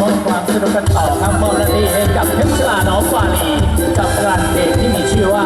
มอบความสนุกกันต่อครับมอบหน้าที่ให้กับเพชรชลาน้องวาลีกับรันเด็กที่มีชื่อว่า